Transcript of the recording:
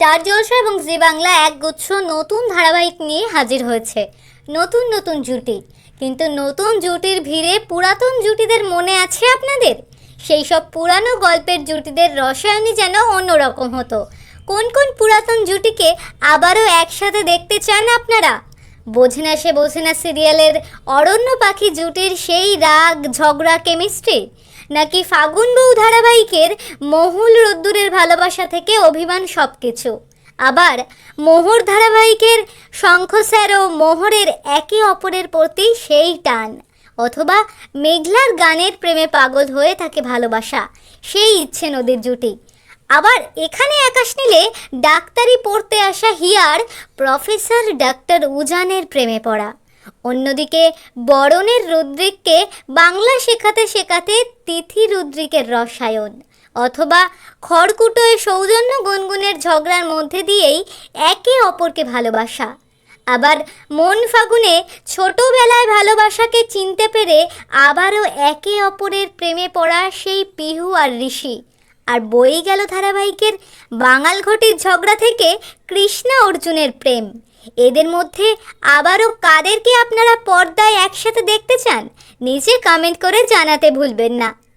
Star জলসা এবং জি বাংলা একগুচ্ছ নতুন ধারাবাহিক নিয়ে হাজির হয়েছে। নতুন নতুন জুটি। কিন্তু নতুন জুটির ভিড়ে পুরাতন জুটিদের মনে আছে আপনাদের? সেই সব পুরানো গল্পের জুটিদের রসায়নই যেন অন্যরকম হতো। কোন কোন পুরাতন জুটিকে আবারও একসাথে দেখতে চান আপনারা? বোঝে না সে, বোঝে না সিরিয়ালের অরণ্য পাখি জুটির সেই রাগ, ঝগড়া, কেমিস্ট্রি? নাকি ফাগুন বউ ধারাবাহিকের মহুল রোদ্দুরের ভালোবাসা থেকে অভিমান সব কিছু আবার মোহর ধারাবাহিকের শঙ্খ স্যার ও মোহরের একে অপরের প্রতি সেই টান। অথবা মেঘলার গানের প্রেমে পাগল হয়ে থাকে ভালোবাসা, সেই ইচ্ছে নদীর জুটি। আবার এখানে আকাশ নিলে ডাক্তারি পড়তে আসা হিয়ার প্রফেসর ডাক্তার উজানের প্রেমে পড়া। অন্যদিকে বরণের রুদ্রিককে বাংলা শেখাতে শেখাতে তিথি রুদ্রিকের রসায়ন অথবা খড়কুটোয় সৌজন্য গুনগুনের ঝগড়ার মধ্যে দিয়েই একে অপরকে ভালোবাসা। আবার মন ফাগুনে ছোটবেলায় ভালোবাসাকে চিনতে পেরে আবারও একে অপরের প্রেমে পড়া সেই পিহু আর ঋষি। আর বই গেল ধারাবাহিকের বাঙাল ঘটির ঝগড়া থেকে কৃষ্ণা অর্জুনের প্রেম। এদের মধ্যে আবারও কাদেরকে আপনারা পর্দায় একসাথে দেখতে চান? নিচে কমেন্ট করে জানাতে ভুলবেন না।